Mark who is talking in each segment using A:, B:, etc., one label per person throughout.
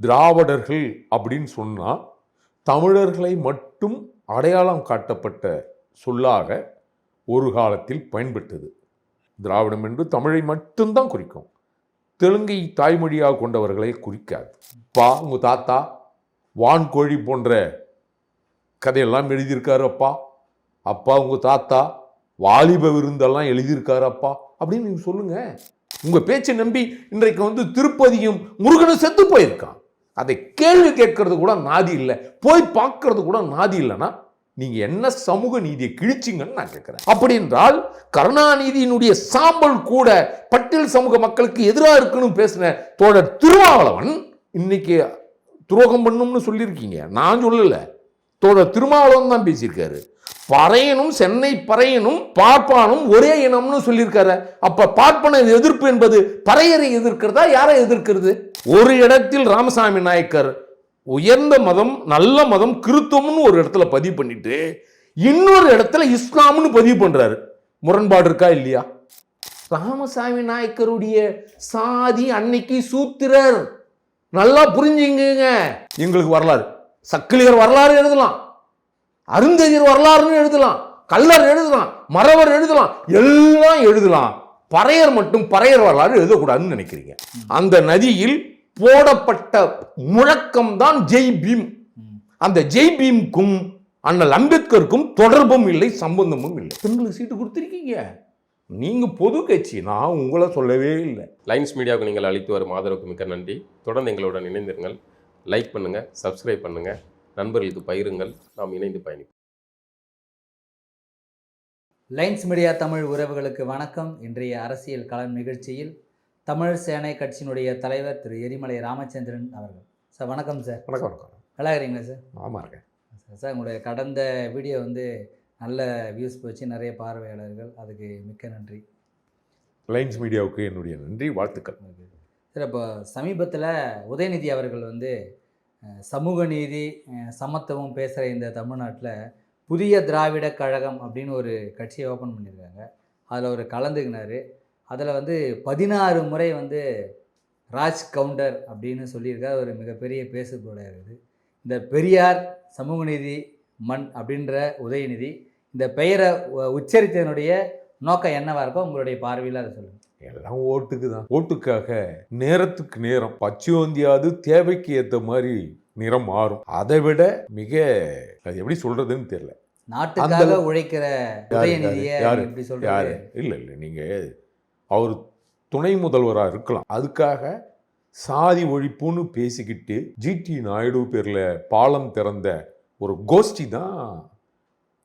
A: திராவிடர்கள் அப்படின்னு சொன்னால் தமிழர்களை மட்டும் அடையாளம் காட்டப்பட்ட சொல்லாக ஒரு காலத்தில் பயன்பட்டது. திராவிடம் என்று தமிழை மட்டும்தான் குறிக்கும். தெலுங்கை தாய்மொழியாக கொண்டவர்களை குறிக்காது. பா உங்கள் தாத்தா வான்கோழி போன்ற கதையெல்லாம் எழுதியிருக்காரு அப்பா அப்பா உங்கள் தாத்தா வாலிப விருந்தெல்லாம் எழுதியிருக்காரு அப்பா அப்படின்னு நீங்கள் சொல்லுங்கள் உங்கள் பேச்சை நம்பி இன்றைக்கு வந்து திருப்பதியும் முருகனும் செத்து போயிருக்கான். அதை கேள்வி கேட்கறது கூட நாதி இல்லை. போய் பார்க்கறது கூட நாதி இல்லைன்னா நீங்கள் என்ன சமூக நீதியை கிழிச்சிங்கன்னு நான் கேட்குறேன். அப்படி என்றால் கருணாநிதியினுடைய சாம்பல் கூட பட்டியல் சமூக மக்களுக்கு எதிராக இருக்குன்னு பேசின தோழர் திருமாவளவன் இன்னைக்கு துரோகம் பண்ணும்னு சொல்லியிருக்கீங்க. நான் சொல்லலை. தோழர் திருமாவளவன் தான் பேசியிருக்காரு. பறையனும் சென்னை பறையனும் பார்ப்பானும் ஒரே இனம்னு சொல்லியிருக்காரு. அப்போ பார்ப்பன எதிர்ப்பு என்பது பறையரை எதிர்க்கிறதா? யாரை எதிர்க்கிறது? ஒரு இடத்தில் ராமசாமி நாயக்கர் உயர்ந்த மதம் நல்ல மதம் கிறித்துவம்னு ஒரு இடத்துல பதிவு பண்ணிட்டு இன்னொரு இடத்துல இஸ்லாம்னு பதிவு பண்றாரு. முரண்பாடு இருக்கா இல்லையா? ராமசாமி நாயக்கருடைய சாதி அன்னைக்கு சூத்திரர். நல்லா புரிஞ்சுங்க எங்களுக்கு வரலாறு. சக்கிலியர் வரலாறு எழுதலாம். அருந்ததியர் வரலாறுன்னு எழுதலாம். கல்லர் எழுதலாம். மறவர் எழுதலாம். எல்லாம் எழுதலாம். பறையர் மட்டும் பறையர் வரலாறு எழுதக்கூடாதுன்னு நினைக்கிறீங்க. அந்த நதியில் போடப்பட்ட முழக்கம் தான் ஜெய் பீம். அந்த ஜெய் பீம்க்கும் அண்ணல் அம்பேத்கருக்கும் தொடர்பும் இல்லை சம்பந்தமும் இல்லை. பெண்களுக்கு சீட்டு கொடுத்துருக்கீங்க. நீங்க பொது கட்சி நான் உங்களை சொல்லவே இல்லை.
B: லைன்ஸ் மீடியாவுக்கு நீங்கள் அளித்து வரும் ஆதரவுக்கு மிக்க நன்றி. தொடர்ந்து எங்களுடன் இணைந்திருங்கள். லைக் பண்ணுங்கள் சப்ஸ்கிரைப் பண்ணுங்கள் நண்பர்களுக்கு பகிருங்கள். நாம் இணைந்து பயணிப்போம்.
C: லைன்ஸ் மீடியா தமிழ் உறவுகளுக்கு வணக்கம். இன்றைய அரசியல் களம் நிகழ்ச்சியில் தமிழ் சேனை கட்சியினுடைய தலைவர் திரு எரிமலை ராமச்சந்திரன் அவர்கள். சார் வணக்கம் சார்.
A: வணக்கம் வணக்கம்.
C: நல்லா இருக்கிறீங்களா சார்?
A: ஆமா இருக்கேன்.
C: சார் சார் உங்களுடைய கடந்த வீடியோ வந்து நல்ல வியூஸ் போச்சு. நிறைய பார்வையாளர்கள் அதுக்கு மிக்க நன்றி.
A: லைன்ஸ் மீடியாவுக்கு என்னுடைய நன்றி வாழ்த்துக்கள்.
C: சார் இப்போ சமீபத்தில் உதயநிதி அவர்கள் வந்து சமூக நீதி சமத்துவம் பேசுகிற இந்த தமிழ்நாட்டில் புதிய திராவிட கழகம் அப்படின்னு ஒரு கட்சியை ஓப்பன் பண்ணியிருக்காங்க. அதில் ஒரு கலந்துக்கினார். அதில் வந்து பதினாறு முறை வந்து ராஜ் கவுண்டர் அப்படின்னு சொல்லியிருக்கார். ஒரு மிகப்பெரிய பேசுபொருளாக இருக்குது. இந்த பெரியார் சமூக நீதி மண் அப்படின்ற உதயநிதி இந்த பெயரை உச்சரித்தனுடைய உச்சரித்ததனுடைய நோக்கம் என்னவா இருக்கோ உங்களுடைய பார்வையில் அதை சொல்லுங்கள்
A: எல்லாம் ஓட்டுக்கு தான். ஓட்டுக்காக நேரத்துக்கு நேரம் பச்சோந்தியாது தேவைக்கு ஏற்ற மாதிரி நிறம் மாறும். அதை விட மிக அது எப்படி சொல்றதுன்னு தெரியல.
C: நாட்டுக்காக உழைக்கிற
A: யாரு, யாரு, இல்லை இல்லை நீங்க அவர் துணை முதல்வராக இருக்கலாம். அதுக்காக சாதி ஒழிப்புன்னு பேசிக்கிட்டு ஜிடி நாயுடு பேர்ல பாலம் திறந்த ஒரு கோஷ்டி தான்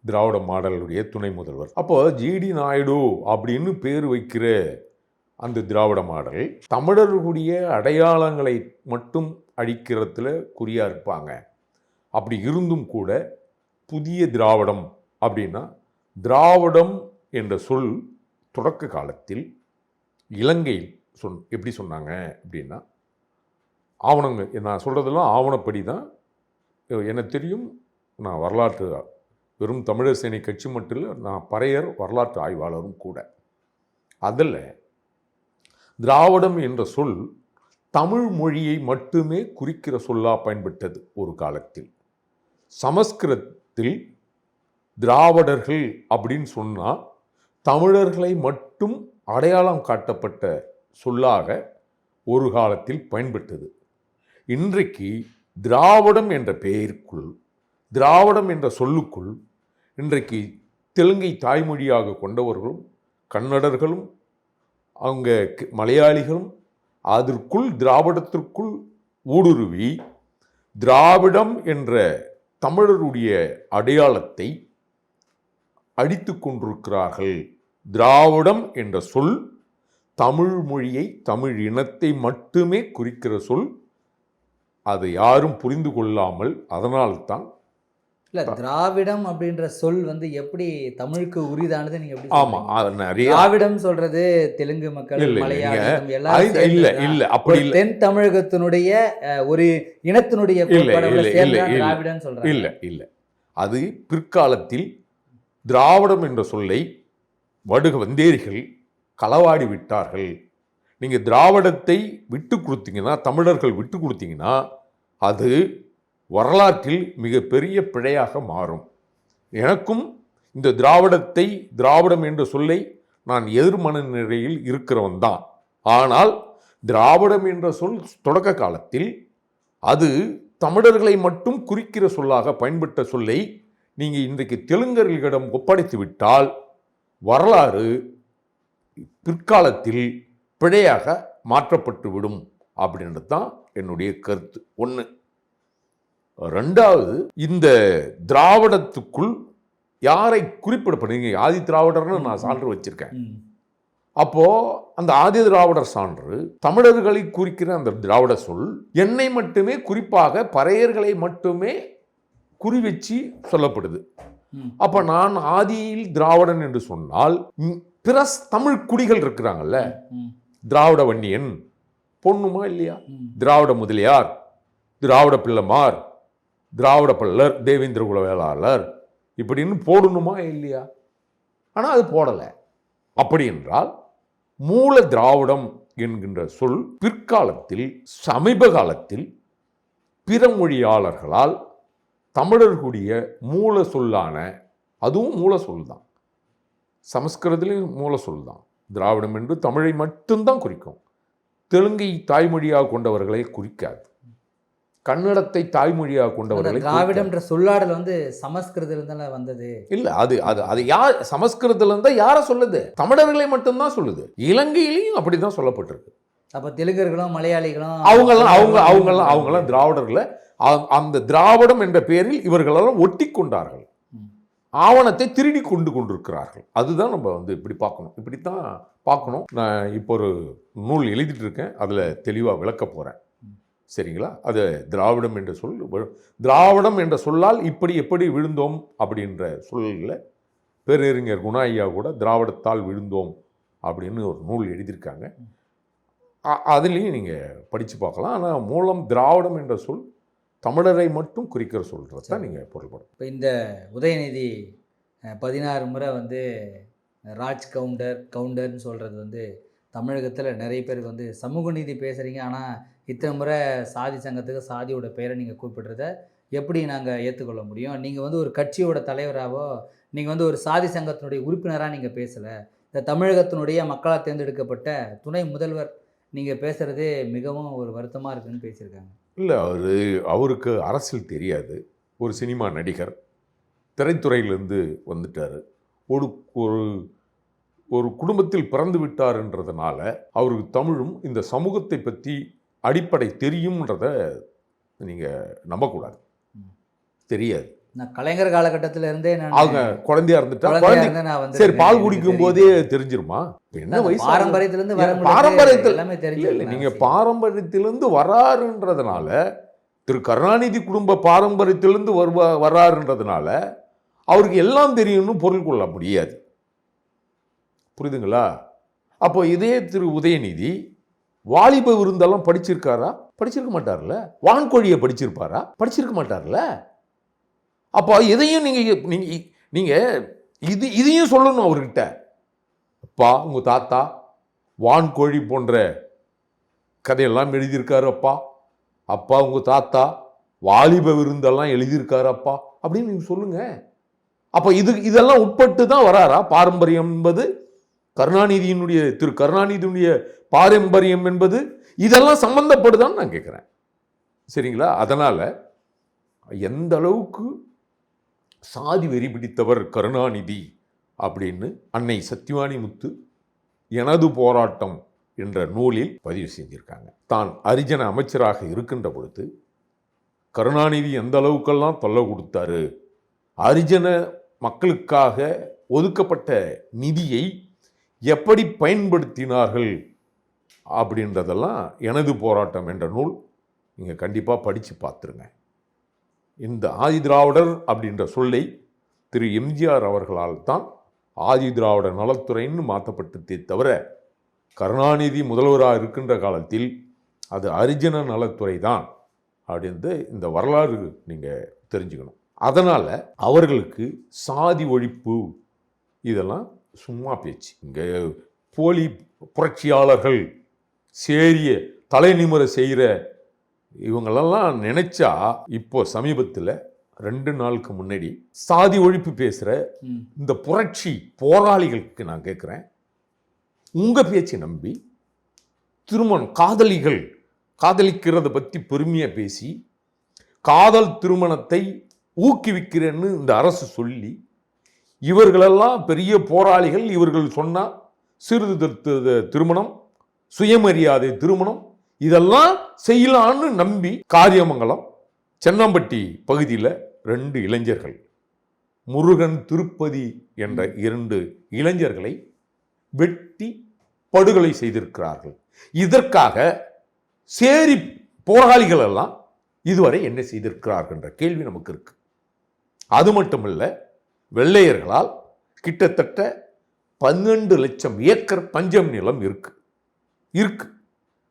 A: திராவிட மாடலுடைய துணை முதல்வர். அப்போ ஜிடி நாயுடு அப்படின்னு பேர் வைக்கிற அந்த திராவிட மாடல் தமிழர்களுடைய அடையாளங்களை மட்டும் அழிக்கிறதுல குறியாக இருப்பாங்க. அப்படி இருந்தும் கூட புதிய திராவிடம் அப்படின்னா திராவிடம் என்ற சொல் தொடக்க காலத்தில் இலங்கையில் சொன் எப்படி சொன்னாங்க அப்படின்னா ஆவணங்க நான் சொல்கிறதெல்லாம் ஆவணப்படி தான் எனக்கு தெரியும். நான் வரலாற்று வெறும் தமிழர் சேனை கட்சி மட்டும் இல்லை நான் பறையர் வரலாற்று ஆய்வாளரும் கூட. அதில் திராவிடம் என்ற சொல் தமிழ் மொழியை மட்டுமே குறிக்கிற சொல்லாக பயன்பட்டது ஒரு காலத்தில். சமஸ்கிருதத்தில் திராவிடர்கள் அப்படின்னு சொன்னால் தமிழர்களை மட்டும் அடையாளம் காட்டப்பட்ட சொல்லாக ஒரு காலத்தில் பயன்பட்டது. இன்றைக்கு திராவிடம் என்ற பெயருக்குள் திராவிடம் என்ற சொல்லுக்குள் இன்றைக்கு தெலுங்கை தாய்மொழியாக கொண்டவர்களும் கன்னடர்களும் அவங்க க- மலையாளிகளும் அதற்குள் திராவிடத்திற்குள் ஊடுருவி திராவிடம் என்ற தமிழருடைய அடையாளத்தை அடித்து கொண்டிருக்கிறார்கள். திராவிடம் என்ற சொல் தமிழ் மொழியை தமிழ் இனத்தை மட்டுமே குறிக்கிற சொல். அதை யாரும் புரிந்து கொள்ளாமல் அதனால்தான்
C: இல்ல திராவிடம் அப்படின்ற சொல் வந்து எப்படி தமிழுக்கு உரிதானது நீங்க எப்படி
A: ஆமா
C: சொல்றீங்க?
A: அது நிறைய
C: திராவிடம் சொல்றது தெலுங்கு மக்கள் மலையாளம் எல்லாரும்
A: இல்ல. இல்ல அப்படி
C: தென் தமிழகத்தினுடைய ஒரு இனத்தினுடைய. திராவிடம் சொல்றாங்க
A: இல்ல இல்ல அது பிற்காலத்தில் திராவிடம் என்ற சொல்லை வடுக வந்தேரிகள் களவாடி விட்டார்கள் நீங்க திராவிடத்தை விட்டு கொடுத்தீங்கன்னா தமிழர்கள் விட்டு கொடுத்தீங்கன்னா அது வரலாற்றில் மிகப்பெரிய பிழையாக மாறும். எனக்கும் இந்த திராவிடத்தை திராவிடம் என்ற சொல்லை நான் எதிர்மன நிலையில் இருக்கிறவன் தான். ஆனால் திராவிடம் என்ற சொல் தொடக்க காலத்தில் அது தமிழர்களை மட்டும் குறிக்கிற சொல்லாக பயன்பட்ட சொல்லை நீங்கள் இன்றைக்கு தெலுங்கர்களிடம் ஒப்படைத்து விட்டால் வரலாறு பிற்காலத்தில் பிழையாக மாற்றப்பட்டுவிடும் அப்படின்றது தான் என்னுடைய கருத்து. ஒன்று ரெண்டாவது இந்த திராவிடத்துக்குள் யாரை குறிப்பிடப்படுங்க ஆதி திராவிடர்னு நான் சான்று வச்சிருக்கேன்
C: ம்.
A: அப்போ அந்த ஆதி திராவிடர் சான்று தமிழர்களை குறிக்கிற அந்த திராவிட சொல் என்னை மட்டுமே குறிப்பாக பறையர்களை மட்டுமே குறி வச்சு சொல்லப்படுது. அப்ப நான் ஆதியில் திராவிடன் என்று சொன்னால் பிற தமிழ் குடிகள் இருக்கிறாங்கல்ல. திராவிட வன்னியன் பொண்ணுமா இல்லையா. திராவிட முதலியார் திராவிட பிள்ளைமார் திராவிட பல்லர் தேவேந்திர குல வேளாளர் இப்படின்னு போடணுமா இல்லையா? ஆனால் அது போடலை. அப்படி என்றால் மூல திராவிடம் என்கின்ற சொல் பிற்காலத்தில் சமீப காலத்தில் பிற மொழியாளர்களால் தமிழர்களுடைய மூல சொல்லான அதுவும் மூல சொல் தான் சமஸ்கிருதத்திலையும் மூல சொல் தான் திராவிடம் என்று தமிழை மட்டும்தான் குறிக்கும். தெலுங்கை தாய்மொழியாக கொண்டவர்களை குறிக்காது. கன்னடத்தை தாய்மொழியாக கொண்டவர்களை
C: திராவிடம்ன்ற சொல்லாடல் வந்து சமஸ்கிருதத்துல தானே வந்தது?
A: இல்ல அது அது அது யார் சமஸ்கிருதத்துல இருந்தா யார சொல்லுது? தமிழர்களை மட்டும்தான் சொல்லுது. இலங்கையிலையும் அப்படிதான் சொல்லப்பட்டிருக்கு.
C: அப்ப தெலுங்கர்களும் மலையாளிகளும்
A: அவங்கெல்லாம் அவங்க அவங்கெல்லாம் அவங்கெல்லாம் திராவிடர்களை அந்த திராவிடம் என்ற பெயரில் இவர்களெல்லாம் ஒட்டி கொண்டார்கள். ஆவணத்தை திருடி கொண்டு கொண்டிருக்கிறார்கள். அதுதான் நம்ம வந்து இப்படி பார்க்கணும். இப்படித்தான் பார்க்கணும். நான் இப்போ ஒரு நூல் எழுதிட்டு இருக்கேன். அதில் தெளிவாக விளக்க போகிறேன் சரிங்களா? அது திராவிடம் என்ற சொல் திராவிடம் என்ற சொல்லால் இப்படி எப்படி விழுந்தோம் அப்படின்ற சொல்லில் பேரறிஞர் குணா ஐயா கூட திராவிடத்தால் விழுந்தோம் அப்படின்னு ஒரு நூல் எழுதியிருக்காங்க. அதுலேயும் நீங்கள் படித்து பார்க்கலாம். ஆனால் மூலம் திராவிடம் என்ற சொல் தமிழரை மட்டும் குறிக்கிற சொல்கிறது தான் நீங்கள் பொருள்படும்.
C: இப்போ இந்த உதயநிதி பதினாறு முறை வந்து ராஜ் கவுண்டர் கவுண்டர்னு சொல்கிறது வந்து தமிழகத்தில் நிறைய பேருக்கு வந்து சமூக நீதி பேசுகிறீங்க ஆனால் இத்தனை முறை சாதி சங்கத்துக்கு சாதியோட பெயரை நீங்கள் கூப்பிடுறத எப்படி நாங்கள் ஏற்றுக்கொள்ள முடியும்? நீங்கள் வந்து ஒரு கட்சியோட தலைவராகவோ நீங்கள் வந்து ஒரு சாதி சங்கத்தினுடைய உறுப்பினராக நீங்கள் பேசலை. இந்த தமிழகத்தினுடைய மக்களால் தேர்ந்தெடுக்கப்பட்ட துணை முதல்வர் நீங்கள் பேசுகிறதே மிகவும் ஒரு வருத்தமாக இருக்குன்னு பேசியிருக்காங்க.
A: இல்லை அவர் அவருக்கு அரசியல் தெரியாது. ஒரு சினிமா நடிகர் திரைத்துறையிலேருந்து வந்துட்டார். ஒரு ஒரு ஒரு குடும்பத்தில் பிறந்து விட்டார்ன்றதுனால அவருக்கு தமிழும் இந்த சமூகத்தை பற்றி அடிப்படை தெரியும்ன்றத நீங்கள் நம்பக்கூடாது. தெரியாது.
C: நான் கலைஞர் காலகட்டத்தில இருந்தே
A: அவங்க குழந்தையா இருந்துட்டா சரி பால் குடிக்கும் போதே தெரிஞ்சிருமா? என்ன வயசு
C: பாரம்பரியத்துல இருந்து வர
A: இல்ல, பாரம்பரியத்தில்
C: எல்லாமே தெரிஞ்சு
A: நீங்க பாரம்பரியத்திலிருந்து வராருன்றதுனால திரு கருணாநிதி குடும்ப பாரம்பரியத்திலிருந்து வருவா வர்றாருன்றதுனால அவருக்கு எல்லாம் தெரியும்னு பொருள் கொள்ள முடியாது. புரியுதுங்களா? அப்போ இதே திரு உதயநிதி வாலிப விருந்தெல்லாம் படிச்சிருக்காரா? படிச்சிருக்க மாட்டார்ல. வான்கோழியை படிச்சிருப்பாரா? படிச்சிருக்க மாட்டார்ல. அப்போ இதையும் நீங்கள் நீங்கள் நீங்கள் இது இதையும் சொல்லணும் அவர்கிட்ட. அப்பா உங்கள் தாத்தா வான்கோழி போன்ற கதையெல்லாம் எழுதியிருக்காரு அப்பா. அப்பா உங்கள் தாத்தா வாலிப விருந்தெல்லாம் எழுதியிருக்காரு அப்பா. அப்படின்னு நீங்கள் சொல்லுங்கள் அப்போ இது இதெல்லாம் உட்பட்டு தான் வராரா? பாரம்பரியம் என்பது கருணாநிதியினுடைய திரு கருணாநிதியினுடைய பாரம்பரியம் என்பது இதெல்லாம் சம்பந்தப்படுதான்னு நான் கேட்குறேன் சரிங்களா? அதனால் எந்த அளவுக்கு சாதி வெறி பிடித்தவர் கருணாநிதி அப்படின்னு அன்னை சத்யவாணி முத்து எனது போராட்டம் என்ற நூலில் பதிவு செஞ்சுருக்காங்க. தான் அரிஜன அமைச்சராக இருக்கின்ற பொழுது கருணாநிதி எந்த அளவுக்கெல்லாம் தொல்லை கொடுத்தாரு? அரிஜன மக்களுக்காக ஒதுக்கப்பட்ட நிதியை எப்படி பயன்படுத்தினார்கள் அப்படின்றதெல்லாம் எனது போராட்டம் என்ற நூல் நீங்கள் கண்டிப்பாக படித்து பார்த்துருங்க. இந்த ஆதி திராவிடர் அப்படின்ற சொல்லை திரு எம்ஜிஆர் அவர்களால் தான் ஆதி திராவிட நலத்துறைன்னு மாற்றப்பட்டதே தவிர கருணாநிதி முதல்வராக இருக்கின்ற காலத்தில் அது அரிஜன நலத்துறை தான் அப்படின்றது இந்த வரலாறு நீங்கள் தெரிஞ்சுக்கணும். அதனால் அவர்களுக்கு சாதி ஒழிப்பு இதெல்லாம் சும்மா பேச்சு. இங்கே போலி புரட்சியாளர்கள் சேரிய தலைநிமுறை செய்கிற இவங்களெல்லாம் நினைச்சா இப்போ சமீபத்தில் ரெண்டு நாளுக்கு முன்னாடி சாதி ஒழிப்பு பேசுகிற இந்த புரட்சி போராளிகளுக்கு நான் கேட்குறேன் உங்கள் பேச்சை நம்பி திருமணம் காதலிகள் காதலிக்கிறத பற்றி பெருமையாக பேசி காதல் திருமணத்தை ஊக்குவிக்கிறேன்னு இந்த அரசு சொல்லி இவர்களெல்லாம் பெரிய போராளிகள். இவர்கள் சொன்னால் சீர்திருத்த திருமணம் சுயமரியாதை திருமணம் இதெல்லாம் செய்யலான்னு நம்பி காரியமங்கலம் சென்னம்பட்டி பகுதியில் ரெண்டு இளைஞர்கள். முருகன் திருப்பதி என்ற இரண்டு இளைஞர்களை வெட்டி படுகொலை செய்திருக்கிறார்கள். இதற்காக சேரி போராளிகள் எல்லாம் இதுவரை என்ன செய்திருக்கிறார்கள் என்ற கேள்வி நமக்கு இருக்கு. அது மட்டுமல்ல வெள்ளையர்களால் கிட்டத்தட்ட பன்னெண்டு லட்சம் ஏக்கர் பஞ்சம் நிலம் இருக்கு இருக்கு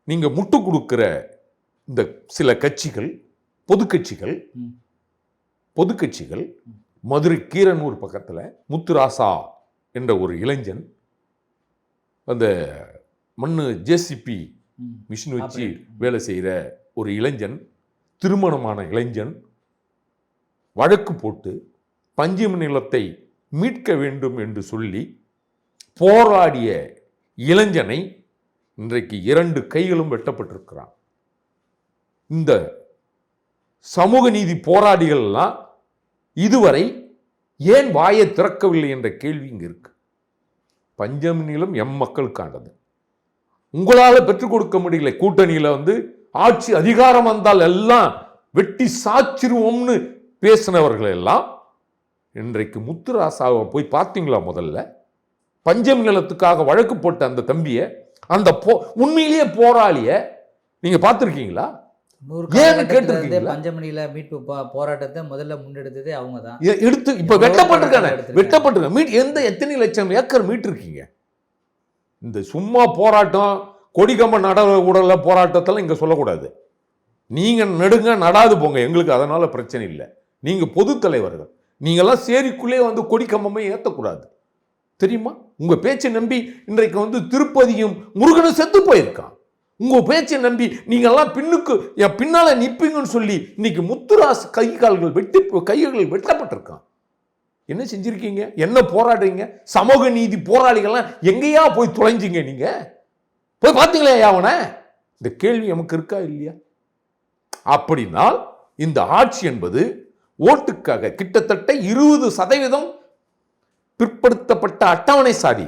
A: நீங்க முட்டு கொடுக்கிற இந்த சில கட்சிகள் பொது கட்சிகள்
C: ம்.
A: பொது கட்சிகள் மதுரை கீரனூர் பக்கத்தில் முத்துராசா என்ற ஒரு இளைஞன் அந்த மண்ணு ஜேசிபி மிஷின் வச்சு. வேலை செய்கிற ஒரு இளைஞன் திருமணமான இளைஞன் வழக்கு போட்டு பஞ்சம நிலத்தை மீட்க வேண்டும் என்று சொல்லி போராடிய இளைஞனை இன்றைக்கு இரண்டு கைகளும் வெட்டப்பட்டிருக்கிறான். இந்த சமூக நீதி போராடிகள்லாம் இதுவரை ஏன் வாயை திறக்கவில்லை என்ற கேள்வி இங்கே இருக்கு. பஞ்சம் நிலம் எம் மக்களுக்கானது. உங்களால் பெற்றுக் கொடுக்க முடியல. கூட்டணியில் வந்து ஆட்சி அதிகாரம் வந்தால் எல்லாம் வெட்டி சாச்சிருவோம்னு பேசினவர்கள் எல்லாம் இன்றைக்கு முத்துராசாவை போய் பார்த்தீங்களா முதல்ல? பஞ்சம் நிலத்துக்காக வழக்கு போட்ட அந்த தம்பியை அந்த போ உண்மையிலேயே போராளிய நீங்க பார்த்துருக்கீங்களா?
C: பஞ்சமணியில மீட்பு போராட்டத்தை முதல்ல முன்னெடுத்ததே அவங்க தான்
A: எடுத்து இப்ப வெட்டப்பட்டிருக்கானே. வெட்டப்பட்டிருக்க மீட் எந்த எத்தனை லட்சம் ஏக்கர் மீட்டிருக்கீங்க? இந்த சும்மா போராட்டம் கொடிகம்ப நட உடல போராட்டத்தெல்லாம் இங்க சொல்லக்கூடாது. நீங்க நடுங்க நடாது போங்க எங்களுக்கு அதனால பிரச்சனை இல்லை. நீங்க பொது தலைவர்கள். நீங்களாம் சேரிக்குள்ளே வந்து கொடி கம்பமே ஏற்றக்கூடாது தெரியுமா? உங்கள் பேச்சை நம்பி இன்றைக்கு வந்து திருப்பதியும் முருகனும் செத்து போயிருக்கான். உங்கள் பேச்சை நம்பி நீங்கள்லாம் பின்னுக்கு என் பின்னால் நிற்பீங்கன்னு சொல்லி இன்னைக்கு முத்துராஸ் கை கால்கள் வெட்டி கைகள் வெட்டப்பட்டிருக்கான். என்ன செஞ்சுருக்கீங்க? என்ன போராடுறீங்க? சமூக நீதி போராளிகள்லாம் எங்கேயா போய் தொலைஞ்சிங்க நீங்கள் போய் பார்த்தீங்களே அவனை? இந்த கேள்வி நமக்கு இருக்கா இல்லையா? அப்படின்னால் இந்த ஆட்சி என்பது ஓட்டுக்காக கிட்டத்தட்ட இருபது சதவீதம் பிற்படுத்தப்பட்ட அட்டவணை சாதி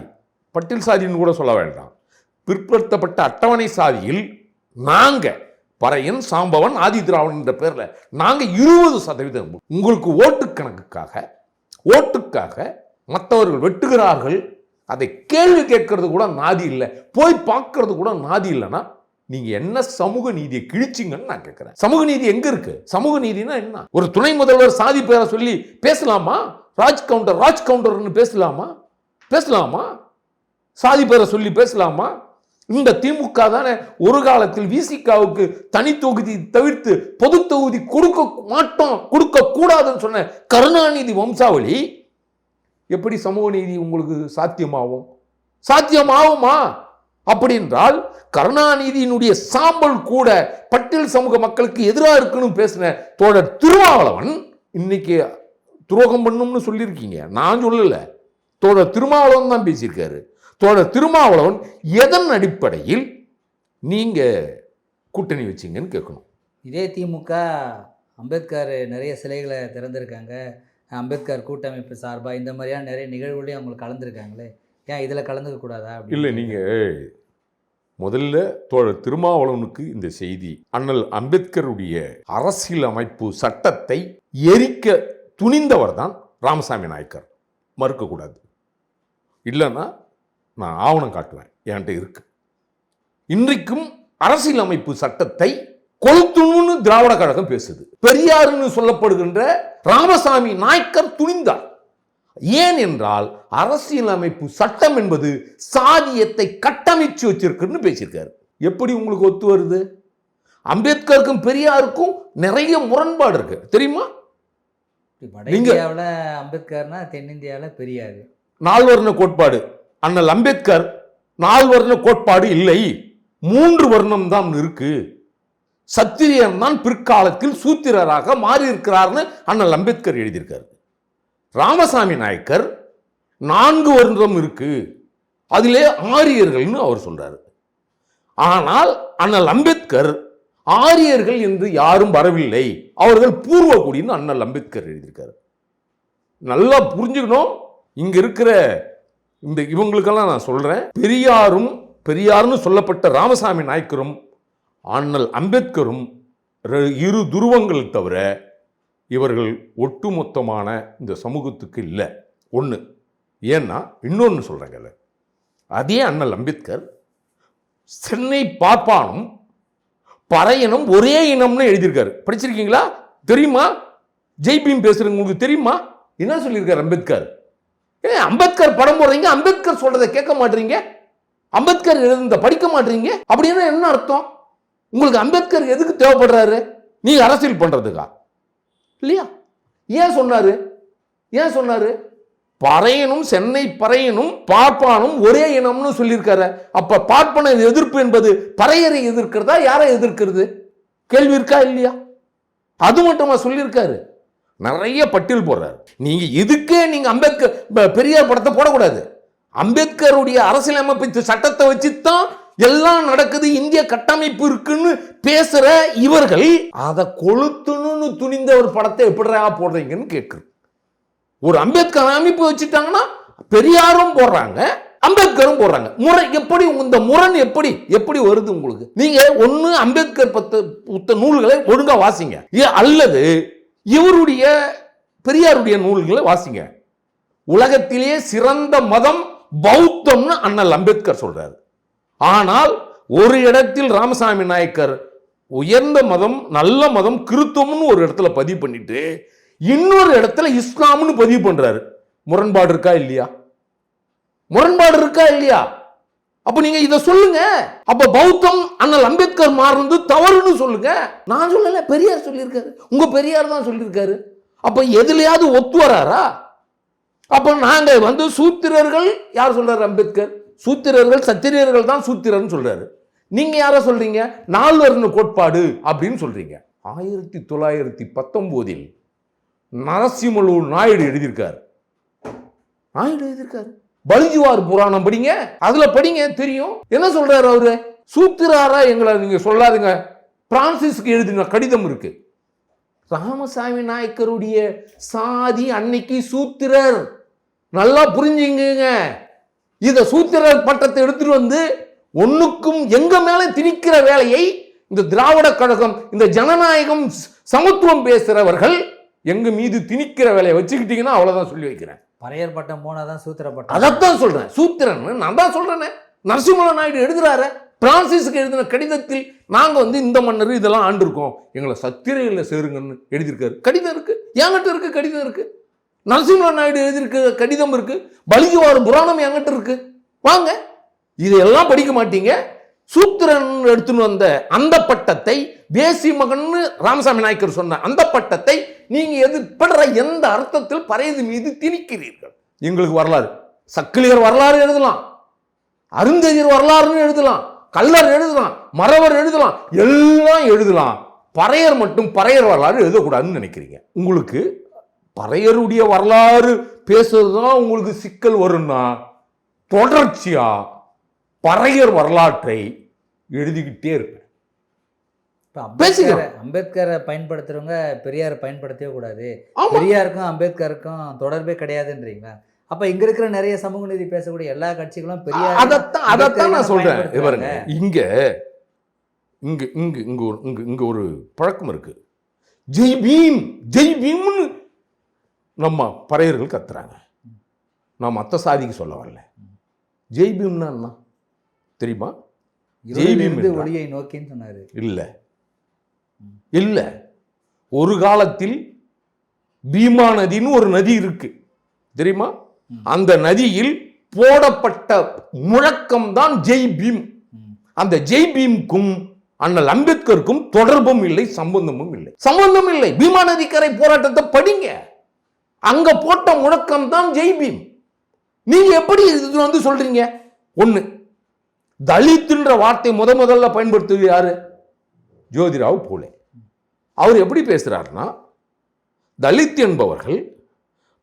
A: பட்டியல் சாதின்னு கூட சொல்ல வேண்டாம். பிற்படுத்தப்பட்ட அட்டவணை சாதியில் நாங்கள் பறையன் சாம்பவன் ஆதி திராவிடன் என்ற பேரில் நாங்கள் இருபது சதவீதம். உங்களுக்கு ஓட்டு கணக்குக்காக ஓட்டுக்காக மற்றவர்கள் வெட்டுகிறார்கள். அதை கேள்வி கேட்கறது கூட நாதி இல்லை. போய் பார்க்கறது கூட நாதி இல்லைன்னா நீங்க என்ன சமூக நீதியை கிழிச்சிங்கன்னு நான் கேட்கிறேன் சமூக நீதி எங்க இருக்கு? சமூக நீதினா என்ன? ஒரு துணை முதல்வர் சாதி பேரை சொல்லி பேசலாமா? ராஜ் கவுண்டர் ராஜ் கவுண்டர்னு பேசலாமா? பேசலாமா? சாதி பேரை சொல்லி பேசலாமா? இந்த திமுக தானே ஒரு காலத்தில் விசிகாவுக்கு தனி தொகுதி தவிர்த்து பொது தொகுதி கொடுக்க மாட்டோம் கொடுக்க கூடாதுன்னு சொன்ன கருணாநிதி வம்சாவளி எப்படி சமூக நீதி உங்களுக்கு சாத்தியமாகும்? சாத்தியமாகுமா? அப்படி என்றால் கருணாநிதியினுடைய சாம்பல் கூட பட்டியல் சமூக மக்களுக்கு எதிராக இருக்குன்னு பேசின தோழர் திருமாவளவன் இன்னைக்கு துரோகம் பண்ணும்னு சொல்லியிருக்கீங்க. நான் சொல்லலை. தோழர் திருமாவளவன் தான் பேசியிருக்காரு. தோழர் திருமாவளவன் எதன் அடிப்படையில் நீங்கள் கூட்டணி வச்சிங்கன்னு கேட்கணும்.
C: இதே திமுக அம்பேத்கர் நிறைய சிலைகளை திறந்திருக்காங்க. அம்பேத்கர் கூட்டமைப்பு சார்பாக இந்த மாதிரியான நிறைய நிகழ்வுகளையும் அவங்க கலந்துருக்காங்களே. ஏன் இதில் கலந்துக்க கூடாதா
A: இல்லை நீங்க முதல்ல தோழர் திருமாவளவனுக்கு இந்த செய்தி. அண்ணல் அம்பேத்கருடைய அரசியல் அமைப்பு சட்டத்தை எரிக்க துணிந்தவர் தான் ராமசாமி நாயக்கர். மறுக்கக்கூடாது இல்லைன்னா நான் ஆவணம் காட்டுவேன். என்கிட்ட இருக்கு. இன்றைக்கும் அரசியல் அமைப்பு சட்டத்தை கொளுத்தணும்னு திராவிட கழகம் பேசுது. பெரியாருன்னு சொல்லப்படுகின்ற ராமசாமி நாயக்கர் துணிந்தார். ஏன் என்றால் அரசியலமைப்பு சட்டம் என்பது சாதியத்தை கட்டமைச்சு வச்சிருக்குன்னு பேசியிருக்காரு. எப்படி உங்களுக்கு ஒத்து வருது? அம்பேத்கருக்கும் பெரியாருக்கும் நிறைய முரண்பாடு இருக்கு. தெரியுமா?
C: வட இந்தியாவில் அம்பேத்கர்னா தென்னிந்தியாவில் பெரியார்.
A: நால்வர்ண கோட்பாடு. அண்ணல் அம்பேத்கர் நால்வர்ண கோட்பாடு இல்லை. மூன்று வர்ணம் தான் இருக்கு. சத்திரியன் தான் பிற்காலத்தில் சூத்திரராக மாறி இருக்கிறார்னு அண்ணல் அம்பேத்கர் எழுதியிருக்காரு. ராமசாமி நாயக்கர் நான்கு வருடம் இருக்கு. அதிலே ஆரியர்கள்னு அவர் சொல்றாரு. ஆனால் அண்ணல் அம்பேத்கர் ஆரியர்கள் என்று யாரும் வரவில்லை. அவர்கள் பூர்வக்குடின்னு அண்ணல் அம்பேத்கர் எழுதியிருக்காரு. நல்லா புரிஞ்சுக்கணும். இங்க இருக்கிற இந்த இவங்களுக்கெல்லாம் நான் சொல்றேன். பெரியாரும் பெரியார்னு சொல்லப்பட்ட ராமசாமி நாயக்கரும் அண்ணல் அம்பேத்கரும் இரு துருவங்கள் தவிர இவர்கள் ஒட்டுமொத்தமான இந்த சமூகத்துக்கு இல்லை. ஒன்று ஏன்னா இன்னொன்று சொல்கிறேங்கல்ல அதே அண்ணல் அம்பேத்கர் சென்னை பார்ப்பானும் பறையனும் ஒரே இனம்னு எழுதியிருக்காரு. படிச்சிருக்கீங்களா? தெரியுமா? ஜெய்பீம் பேசுறது உங்களுக்கு தெரியுமா? என்ன சொல்லியிருக்காரு அம்பேத்கர்? ஏன் அம்பேத்கர் படம் போடுறீங்க அம்பேத்கர் சொல்றதை கேட்க மாட்டீங்க? அம்பேத்கர் எழுந்த படிக்க மாட்டீங்க? அப்படின்னா என்ன அர்த்தம்? உங்களுக்கு அம்பேத்கர் எதுக்கு தேவைப்படுறாரு? நீ அரசியல் பண்ணுறதுக்கா இல்லையா? ஏன் சொன்னாரு? ஏன் சொன்னாரு? பறையனும் சென்னை பறையனும் பார்ப்பானும் ஒரே இனம்னு சொல்லியிருக்காரு. அப்ப பார்ப்பன எதிர்ப்பு என்பது பறையரை எதிர்க்கிறதா யாரை எதிர்க்கிறது? கேள்வி இருக்கா இல்லையா? அது மட்டுமா சொல்லியிருக்காரு. நிறைய பட்டியல் போடுறாரு. நீங்க இதுக்கே நீங்க அம்பேத்கர் பெரியார் படத்தை போடக்கூடாது. அம்பேத்கருடைய அரசியலமைப்பு சட்டத்தை வச்சு தான் எல்லாம் நடக்குது இந்திய கட்டமைப்பு இருக்குன்னு பேசுற இவர்கள் அதை கொளுத்தணும்னு துணிந்த ஒரு படத்தை எப்படியா போடுறீங்கன்னு கேட்குறது ஒரு அம்பேத்கர் அமைப்பு வச்சுட்டாங்கன்னா பெரியாரும் போடுறாங்க அம்பேத்கரும் போடுறாங்க. முறை எப்படி இந்த முரண் எப்படி எப்படி வருது உங்களுக்கு? நீங்க ஒன்னு அம்பேத்கர் பத்து புத்த நூல்களை ஒழுங்கா வாசிங்க. அல்லது இவருடைய பெரியாருடைய நூல்களை வாசிங்க. உலகத்திலேயே சிறந்த மதம் பௌத்தம்னு அண்ணல் அம்பேத்கர் சொல்றாரு. ஆனால் ஒரு இடத்தில் ராமசாமி நாயக்கர் உயர்ந்த மதம் நல்ல மதம் கிறித்துவம்னு ஒரு இடத்துல பதிவு பண்ணிட்டு இன்னொரு இடத்துல இஸ்லாம்னு பதிவு பண்றாரு. முரண்பாடு இருக்கா இல்லையா? முரண்பாடு இருக்கா இல்லையா? அப்ப நீங்க இதை சொல்லுங்க. அப்ப பௌத்தம் அண்ணல் அம்பேத்கர் மாறுனது தவறுன்னு சொல்லுங்க. நான் சொல்லல பெரியார் சொல்லியிருக்காரு. உங்க பெரியார் தான் சொல்லியிருக்காரு. அப்ப எதுலையாவது ஒத்து வராரா? அப்ப நாங்க வந்து சூத்திரர்கள் யார் சொல்றாரு அம்பேத்கர்? சூத்திரர்கள் சத்திரியர்கள் தான் சூத்திரர்னு சொல்கிறாரு நீங்கள் யாரை சொல்கிறீங்க நால்வர்ண கோட்பாடு அப்படின்னு சொல்கிறீங்க ஆயிரத்தி தொள்ளாயிரத்தி பத்தொம்போதில் நரசிம்மலூர் நாயுடு எழுதியிருக்காரு. நாயுடு எழுதியிருக்கார். பலிஜுவார் புராணம் படிங்க அதில் படிங்க தெரியும். என்ன சொல்கிறாரு அவரு? சூத்திராரா எங்களை நீங்கள் சொல்லாதுங்க. பிரான்சிஸ்க்கு எழுதின கடிதம் இருக்கு. ராமசாமி நாயக்கருடைய சாதி அன்னைக்கு சூத்திரர். நல்லா புரிஞ்சுங்க இத சூத்திரர் பட்டத்தை எடுத்துட்டு வந்து ஒண்ணுக்கும் எங்க மேல திணிக்கிற வேலையை இந்த திராவிட கழகம் இந்த ஜனநாயகம் சமத்துவம் பேசுறவர்கள் எங்க மீது திணிக்கிற வேலையை வச்சுக்கிட்டீங்கன்னா அவ்வளவுதான் சொல்லி வைக்கிறேன்.
C: பறையர் பட்டம் போனாதான் சூத்திர பட்டம்.
A: அதைத்தான் சொல்றேன். சூத்திரன் நான் தான் சொல்றேனே. நரசிம்மல நாயுடு எழுதுறாரு. பிரான்சிஸ்க்கு எழுதின கடிதத்தில் நாங்க வந்து இந்த மன்னர் இதெல்லாம் ஆண்டிருக்கோம். எங்களை சத்திரையில சேருங்கன்னு எழுதியிருக்காரு. கடிதம் இருக்கு. என்கிட்ட இருக்கு கடிதம் இருக்கு. நரசிம்ம நாயுடு எழுதியிருக்க கடிதம் இருக்குது பலிஜுவார் புராணம் என்கிட்ட இருக்குது வாங்க. இதையெல்லாம் படிக்க மாட்டீங்க. சூத்திரன் எடுத்துன்னு வந்த அந்த பட்டத்தை தேசி மகன்னு ராமசாமி நாயக்கர் சொன்ன அந்த பட்டத்தை நீங்கள் எதிர்ப்படுற எந்த அர்த்தத்தில் பறையது மீது திணிக்கிறீர்கள்? எங்களுக்கு வரலாறு. சக்கிலியர் வரலாறு எழுதலாம். அருந்ததியர் வரலாறுன்னு எழுதலாம். கல்லர் எழுதலாம். மறவர் எழுதலாம். எல்லாம் எழுதலாம். பறையர் மட்டும் பறையர் வரலாறு எழுதக்கூடாதுன்னு நினைக்கிறீங்க. உங்களுக்கு பறையருடைய வரலாறு பேசுறது தான் உங்களுக்கு சிக்கல் வரும்னா தொடர்ச்சியா பறையர் வரலாற்றை எழுதிக்கிட்டே இருப்பேன்.
C: அம்பேத்கரை. அம்பேத்கரை பயன்படுத்துறவங்க பெரியாரை பயன்படுத்தவே கூடாது. பெரியாருக்கும் அம்பேத்கருக்கும் தொடர்பே கிடையாதுன்றீங்களா? அப்ப இங்க இருக்கிற நிறைய சமூக நீதி பேசக்கூடிய எல்லா கட்சிகளும் பெரியார்
A: அதைத்தான் அதைத்தான் நான் சொல்றேன். பாருங்க இங்க இங்க இங்க இங்க ஒரு இங்க இங்க ஒரு பழக்கம் இருக்கு. ஜெய் பீம் ஜெய் பீம்னு நம்ம பறையர்கள் கத்துறாங்க. நான் மற்ற சாதிக்கு சொல்ல வரல. ஜெய் பீம்னா என்ன? தெரியுமா? என்றார்.
C: ஒளியை நோக்கின்னு சொன்னாரு.
A: இல்ல. இல்ல. ஒரு காலத்தில் பீமா நதின்னு ஒரு நதி இருக்கு. தெரியுமா. அந்த நதியில் போடப்பட்ட முழக்கம் தான் ஜெய் பீம். அந்த ஜெய் பீம்க்கும் அண்ணல் அம்பேத்கருக்கும் தொடர்பும் இல்லை சம்பந்தமும் இல்லை. சம்பந்தம் இல்லை. பீமா நதிக்கரை போராட்டத்தை படிங்க. அங்க போட்ட முழக்கம் தான் ஜெய்பீம். நீங்கள் நீங்க எப்படி இது வந்து சொல்றீங்க? ஒண்ணு தலித்துன்ற வார்த்தை முத முதல்ல பயன்படுத்துவது யாரு? ஜோதிராவ் பூலே. அவர் எப்படி பேசுறாருன்னா தலித் என்பவர்கள்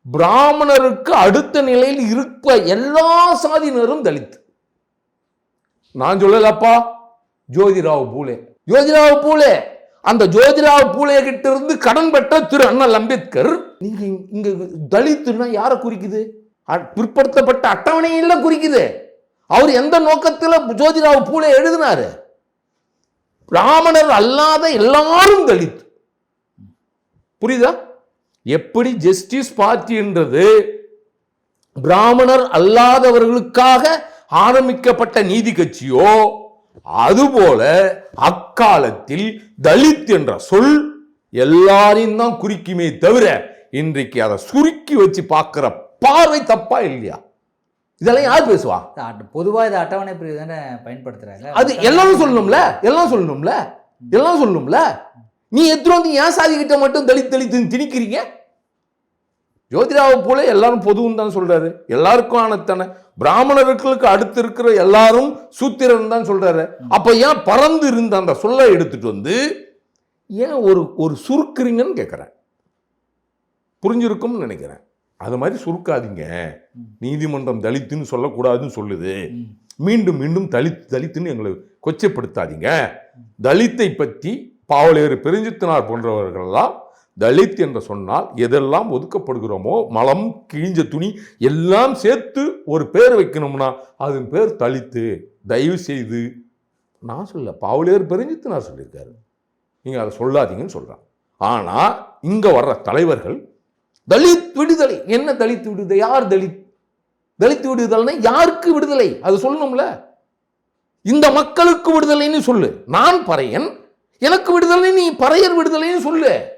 A: பிராமணருக்கு அடுத்த நிலையில் இருக்க எல்லா சாதியினரும் தலித். நான் சொல்லலப்பா ஜோதிராவ் பூலே. ஜோதிராவ் பூலே அந்த ஜோதிராவ் பூலே கிட்ட இருந்து கடன் பெற்ற திரு அண்ணல் அம்பேத்கர் நீங்க இங்க தலித்துன்னா யாரை குறிக்குது? அ- பிற்படுத்தப்பட்ட அட்டவணையில குறிக்குது. அவர் எந்த நோக்கத்தில் ஜோதிராவ் பூலே எழுதினாரு? பிராமணர் அல்லாத எல்லாரும் தலித். புரியுதா? எப்படி ஜஸ்டிஸ் பார்ட்டின்றது பிராமணர் அல்லாதவர்களுக்காக ஆரம்பிக்கப்பட்ட நீதி கட்சியோ அதுபோல அக்காலத்தில் தலித் என்ற சொல் எல்லாரையும் தான் குறிக்குமே தவிர இன்றைக்கு அதை சுருக்கி வச்சு பார்க்கிற பார்வை தப்பா இல்லையா? இதெல்லாம் யார் பேசுவா?
C: பொதுவாக இதை அட்டவணை பிரிவு தானே பயன்படுத்துறாங்க.
A: அது எல்லாரும் சொல்லணும்ல? எல்லாம் சொல்லணும்ல? எல்லாம் சொல்லணும்ல? நீ எத்தனை வந்து ஏன் சாதி கிட்ட மட்டும் தலித் தலித்துன்னு திணிக்கிறீங்க? ஜோதிராவை போல எல்லாரும் பொதுவும் தான் சொல்றாரு. எல்லாருக்கும் ஆனத்தானே. பிராமணர்களுக்கு அடுத்து இருக்கிற எல்லாரும் சூத்திரன் தான் சொல்றாரு. அப்ப ஏன் பறந்து இருந்த அந்த சொல்லை எடுத்துட்டு வந்து ஏன் ஒரு ஒரு சுருக்குறீங்கன்னு கேட்குறேன் புரிஞ்சிருக்கும்னு நினைக்கிறேன். அது மாதிரி சுருக்காதீங்க. நீதிமன்றம் தலித்துன்னு சொல்லக்கூடாதுன்னு சொல்லுது. மீண்டும் மீண்டும் தலித் தலித்துன்னு எங்களை கொச்சைப்படுத்தாதீங்க. தலித்தை பற்றி பாவலேறு பெருஞ்சித்தனார் போன்றவர்களெல்லாம் தலித் என்று சொன்னால் எதெல்லாம் ஒதுக்கப்படுகிறோமோ மலம் கிழிஞ்ச துணி எல்லாம் சேர்த்து ஒரு பேர் வைக்கணும்னா அதன் பேர் தலித்து. தயவு செய்து நான் சொல்ல பாவலேறு பெருஞ்சித்தனார் சொல்லியிருக்காரு. நீங்கள் அதை சொல்லாதீங்கன்னு சொல்கிறேன் ஆனால் இங்கே வர்ற தலைவர்கள் தலித் விடுதலை. என்ன தலித் விடுதலை? யார் தலித்? தலித் விடுதலைன்னா யாருக்கு விடுதலை? அது சொல்லணும்ல. இந்த மக்களுக்கு விடுதலைன்னு சொல்லு. நான் பறையன் எனக்கு விடுதலை நீ பறையர் விடுதலைன்னு சொல்லு.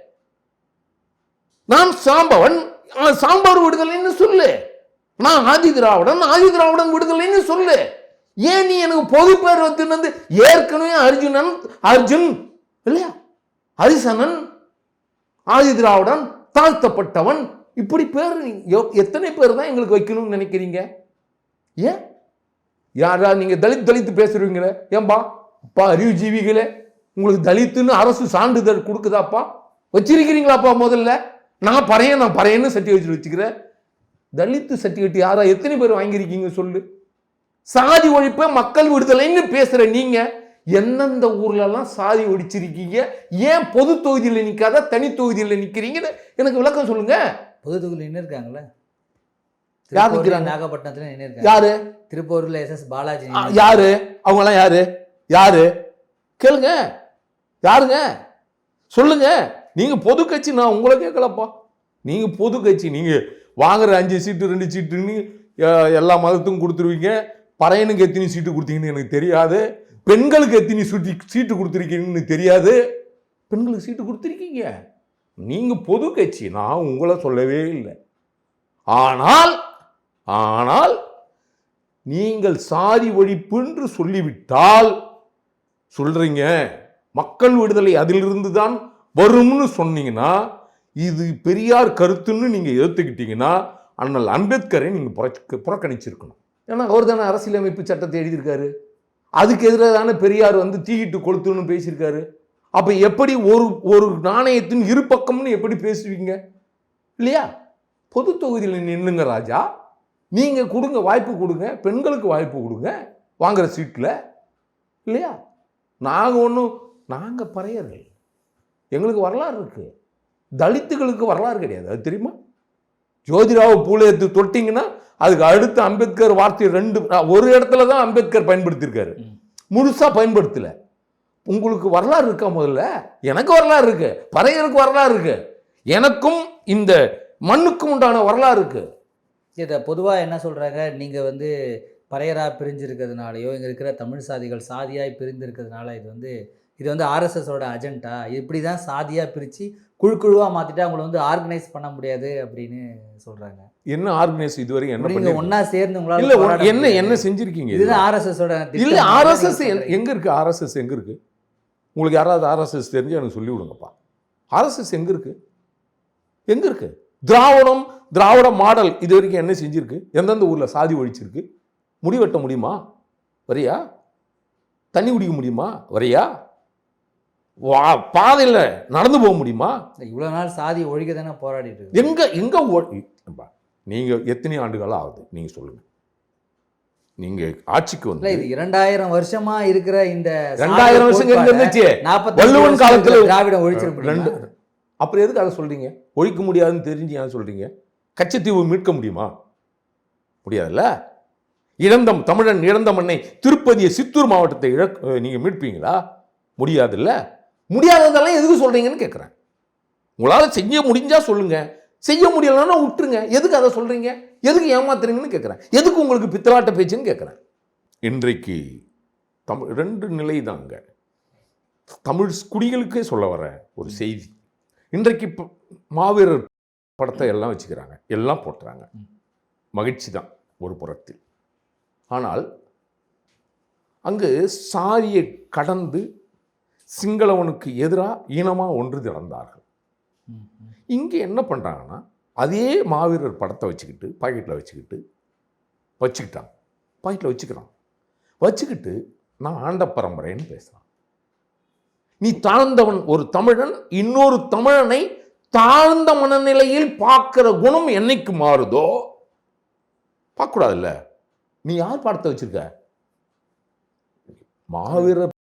A: நான் சாம்பவன் சாம்பார் விடுதலைன்னு சொல்லு. நான் ஆதி திராவிடன் ஆதி திராவிடன் விடுதலைன்னு சொல்லு. ஏன் நீ எனக்கு பொது பேர் வந்து ஏற்கனவே அர்ஜுனன் அர்ஜுன் இல்லையா? ஹரிசனன் ஆதி திராவிடன் தாழ்த்தப்பட்டவன். இப்படி பேர் எத்தனை பேர் தான் எங்களுக்கு வைக்கணும்னு நினைக்கிறீங்க? ஏன்? யாரா நீங்க தலித் தலித்து பேசுறீங்களே? ஏன்பா? அப்பா அறிவுஜீவிகளே உங்களுக்கு தலித்துன்னு அரசு சான்றிதழ் கொடுக்குதாப்பா? வச்சிருக்கிறீங்களாப்பா முதல்ல? நான் பறையன் நான் பறையன்னு சர்டிஃபிகேட் வச்சுக்கிறேன். தலித்து சர்டிஃபிகேட் யாரா? எத்தனை பேர் வாங்கியிருக்கீங்க சொல்லு? சாதி ஒழிப்பை மக்கள் விடுதலைன்னு பேசுற நீங்க. எந்தெந்த ஊர்ல எல்லாம் சாதி ஒழிச்சிருக்கீங்க ஏன் பொது தொகுதியில் நிக்காத தனி தொகுதியில் நிக்கிறீங்கன்னு எனக்கு விளக்கம் சொல்லுங்க.
C: பொது தொகுதியில் நின்று இருக்காங்கல்ல
A: யார்?
C: நாகப்பட்டினத்தில் நின்று
A: யாரு?
C: திருப்பூர்ல எஸ் எஸ் பாலாஜி
A: யாரு? அவங்கெல்லாம் யாரு? யாரு? கேளுங்க. யாருங்க? சொல்லுங்க. நீங்க பொது கட்சி நான் உங்களை கேட்கலப்பா. நீங்க பொது கட்சி நீங்க வாங்குற அஞ்சு சீட்டு ரெண்டு சீட்டுன்னு எல்லா மதத்துக்கும் கொடுத்துருவீங்க. பறையனுக்கு எத்தனை சீட்டு கொடுத்தீங்கன்னு எனக்கு தெரியாது. பெண்களுக்கு எத்தனை சீட்டு சீட்டு கொடுத்துருக்கீங்கன்னு தெரியாது. பெண்களுக்கு சீட்டு கொடுத்துருக்கீங்க. நீங்கள் பொது கட்சி நான் உங்களை சொல்லவே இல்லை. ஆனால் ஆனால் நீங்கள் சாதி ஒழிப்புன்று சொல்லிவிட்டால் சொல்கிறீங்க மக்கள் விடுதலை அதிலிருந்து தான் வரும்னு சொன்னீங்கன்னா இது பெரியார் கருத்துன்னு நீங்கள் ஏத்துக்கிட்டீங்கன்னா அண்ணல் அம்பேத்கரை நீங்கள் புறக்க- புறக்கணிச்சிருக்கணும். ஏன்னா அவர் தானே அரசியலமைப்பு சட்டத்தை எழுதியிருக்காரு? அதுக்கு எதிராக தானே பெரியார் வந்து தீயிட்டு கொளுத்துன்னு பேசியிருக்காரு. அப்போ எப்படி ஒரு ஒரு நாணயத்தின் இரு பக்கம்னு எப்படி பேசுவீங்க? இல்லையா? பொது தொகுதியில் நின்னுங்க ராஜா. நீங்கள் கொடுங்க வாய்ப்பு கொடுங்க. பெண்களுக்கு வாய்ப்பு கொடுங்க. வாங்குற சீட்டில் இல்லையா? நாங்கள் ஒன்றும் நாங்கள் பறையர்கள். எங்களுக்கு வரலாறு இருக்குது தலித்துகளுக்கு வரலாறு கிடையாது. அது தெரியுமா? ஜோதிராவை பூலையத்து தொட்டிங்கன்னா அதுக்கு அடுத்து அம்பேத்கர் வார்த்தை ரெண்டு ஒரு இடத்துல தான் அம்பேத்கர் பயன்படுத்தியிருக்காரு.
C: ம்.
A: முழுசா பயன்படுத்தல. உங்களுக்கு வரலாறு இருக்கா முதல்ல? எனக்கு வரலாறு இருக்கு. பறையருக்கு வரலாறு இருக்கு. எனக்கும் இந்த மண்ணுக்கும் உண்டான வரலாறு இருக்கு.
C: இதை பொதுவாக என்ன சொல்கிறாங்க நீங்கள் வந்து பறையராக பிரிஞ்சிருக்கிறதுனாலையோ இங்கே இருக்கிற தமிழ் சாதிகள் சாதியாய் பிரிந்திருக்கிறதுனால இது வந்து இது வந்து ஆர்எஸ்எஸோட அஜெண்டா. இப்படி தான் சாதியாக பிரித்து குழு குழுவாக மாற்றிட்டு அவங்கள வந்து ஆர்கனைஸ் பண்ண முடியாது அப்படின்னு சொல்கிறாங்க
A: என்ன ஆர்கனைஸ் இதுவரை என்ன பண்ணி
C: ஒன்றா சேர்ந்து உங்களால்
A: இல்ல என்ன. என்ன செஞ்சிருக்கீங்க?
C: இதுதான் ஆர்எஸ்எஸோட
A: இல்ல ஆர்எஸ்எஸ் எங்க இருக்கு ஆர்எஸ்எஸ் எங்க இருக்கு? உங்களுக்கு யாராவது ஆர்எஸ்எஸ் தெரிஞ்சு எனக்கு சொல்லி விடுங்கப்பா. ஆர்எஸ்எஸ் எங்க இருக்கு? எங்க இருக்கு? திராவிடம் திராவிட மாடல் இது வரைக்கும் என்ன செஞ்சிருக்கு? எந்தெந்த ஊர்ல சாதி ஒழிச்சிருக்கு? முடி வெட்ட முடியுமா? வரியா? தண்ணி குடிக்க முடியுமா? வரியா? வா பாதையில் நடந்து போக முடியுமா?
C: இவ்வளோ நாள் சாதி ஒழிக்க தானே போராடிட்டு
A: எங்க எங்க ஓ- ஏம்பா, நீங்க எத்தனை ஆண்டுகள் ஆகுது? நீங்க சொல்லுங்க. நீங்க ஆட்சிக்கு வந்து
C: இது இரண்டாயிரம் வருஷமா இருக்கிற இந்த
A: ரெண்டாயிரம் வருஷம் எங்க இருந்துச்சு. வள்ளுவன் காலத்துல
C: திராவிடம் ஒழிச்சிருப்பீங்க
A: ரெண்டு அப்புறம் எதுக்கு அதை சொல்றீங்க? ஒழிக்க முடியாதுன்னு தெரிஞ்சு ஏன் சொல்றீங்க? கச்சத்தீவு மீட்க முடியுமா? முடியாதுல்ல. இழந்தம் தமிழன் இழந்த மண்ணை திருப்பதியை சித்தூர் மாவட்டத்தை இழக் நீங்க மீட்பீங்களா? முடியாதுல்ல. முடியாததெல்லாம் எதுக்கு சொல்றீங்கன்னு கேட்குறேன் உங்களால் செய்ய முடிஞ்சா சொல்லுங்க. செய்ய முடியலன்னா விட்டுருங்க. எதுக்கு அதை சொல்றீங்க? எதுக்கு ஏமாத்துறீங்கன்னு கேட்குறேன் எதுக்கு உங்களுக்கு பித்தலாட்ட பேச்சுன்னு கேட்குறேன் இன்றைக்கு தமிழ் ரெண்டு நிலை தாங்க. தமிழ் குடிகளுக்கே சொல்ல வர ஒரு செய்தி. இன்றைக்கு இப்போ மாவீரர் படத்தை எல்லாம் வச்சுக்கிறாங்க. எல்லாம் போட்டுறாங்க. மகிழ்ச்சி தான் ஒரு புறத்தில். ஆனால் அங்கு சாரியை கடந்து சிங்களவனுக்கு எதிராக இனமாக ஒன்று திறந்தார்கள். இங்கே என்ன பண்ணுறாங்கன்னா அதே மாவீரர் படத்தை வச்சுக்கிட்டு பாக்கெட்டில் வச்சுக்கிட்டு வச்சுக்கிட்டான் பாக்கெட்டில் வச்சுக்கிறான். வச்சுக்கிட்டு நான் ஆண்ட பரம்பரைன்னு பேசுகிறான் நீ தாழ்ந்தவன் ஒரு தமிழன் இன்னொரு தமிழனை தாழ்ந்த மனநிலையில் பார்க்குற குணம் என்னைக்கு மாறுதோ பார்க்கக்கூடாதுல்ல. நீ யார் படத்தை வச்சுருக்க? மாவீரர்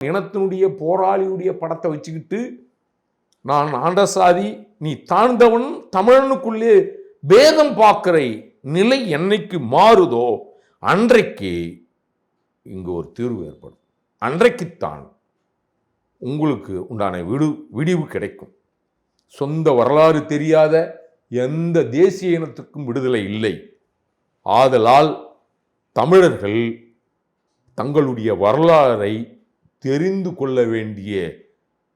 A: இனத்தினுடைய போராளியுடைய படத்தை வச்சுக்கிட்டு நான் ஆண்ட சாதி நீ தாழ்ந்தவன் தமிழனுக்குள்ளே பேதம் பார்க்கிற நிலை என்னைக்கு மாறுதோ அன்றைக்கு இங்கு ஒரு தீர்வு ஏற்படும். அன்றைக்குத்தான் உங்களுக்கு உண்டான விடு விடிவு கிடைக்கும். சொந்த வரலாறு தெரியாத எந்த தேசிய இனத்துக்கும் விடுதலை இல்லை. ஆதலால் தமிழர்கள் தங்களுடைய வரலாறை தெரிந்து கொள்ள வேண்டிய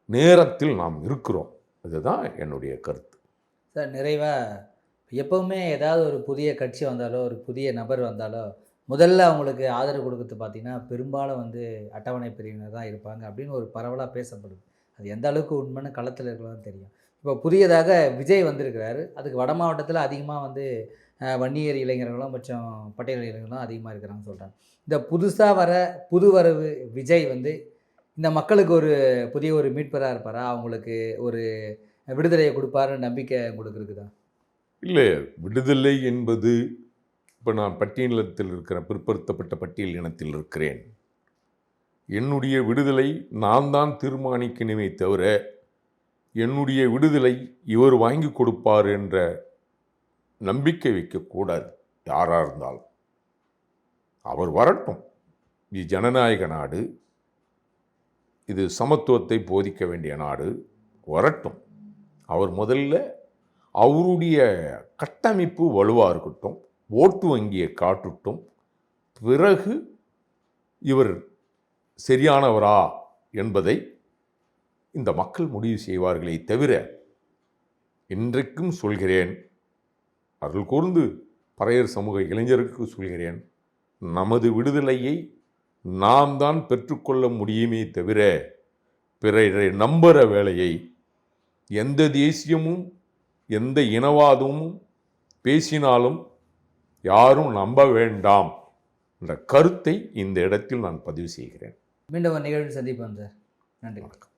A: நேரத்தில் நாம் இருக்கிறோம். இதுதான் என்னுடைய கருத்து.
C: சார் நிறைவாக எப்போவுமே ஏதாவது ஒரு புதிய கட்சி வந்தாலோ ஒரு புதிய நபர் வந்தாலோ முதல்ல அவங்களுக்கு ஆதரவு கொடுக்கறது பார்த்திங்கன்னா பெரும்பாலும் வந்து அட்டவணை பிரிவினர் தான் இருப்பாங்க அப்படின்னு ஒரு பரவலாக பேசப்படுது. அது எந்த அளவுக்கு உண்மைன்னு களத்தில் இருக்கலாம் தெரியும். இப்போ புதியதாக விஜய் வந்திருக்கிறாரு. அதுக்கு வட மாவட்டத்தில் அதிகமாக வந்து வன்னியர் இளைஞர்களும் மற்றும் பட்டியல் இளைஞர்களும் அதிகமாக இருக்கிறாங்கன்னு சொல்கிறாங்க இந்த புதுசாக வர புது வரவு விஜய் வந்து இந்த மக்களுக்கு ஒரு புதிய ஒரு மீட்பராக இருப்பாரா? அவங்களுக்கு ஒரு விடுதலையை கொடுப்பாருன்னு நம்பிக்கை உங்களுக்கு இருக்குதா?
A: இல்லை. விடுதலை என்பது இப்போ நான் பட்டியலத்தில் இருக்கிற பிற்படுத்தப்பட்ட பட்டியல் இனத்தில் இருக்கிறேன். என்னுடைய விடுதலை நான் தான் தீர்மானிக்கணுமே தவிர என்னுடைய விடுதலை இவர் வாங்கி கொடுப்பார் என்ற நம்பிக்கை வைக்கக்கூடாது யாராக இருந்தாலும். அவர் வரட்டும். இது ஜனநாயக நாடு. இது சமத்துவத்தை போதிக்க வேண்டிய நாடு வரட்டும். அவர் முதல்ல அவருடைய கட்டமைப்பு வலுவாக இருக்கட்டும் ஓட்டு வங்கியை காட்டுட்டும். பிறகு இவர் சரியானவரா என்பதை இந்த மக்கள் முடிவு செய்வார்களே தவிர இன்றைக்கும் சொல்கிறேன் அருள் கூர்ந்து பறையர் சமூக இளைஞருக்கு சொல்கிறேன் நமது விடுதலையை நாம் தான் பெற்றுக்கொள்ள முடியுமே தவிர பிறரை நம்புகிற வேலையை எந்த தேசியமும் எந்த இனவாதமும் பேசினாலும் யாரும் நம்ப வேண்டாம் என்ற கருத்தை இந்த இடத்தில் நான் பதிவு செய்கிறேன்.
C: மீண்டும் ஒரு நிகழ்வு சந்திப்போம் சார். நன்றி.
A: வணக்கம்.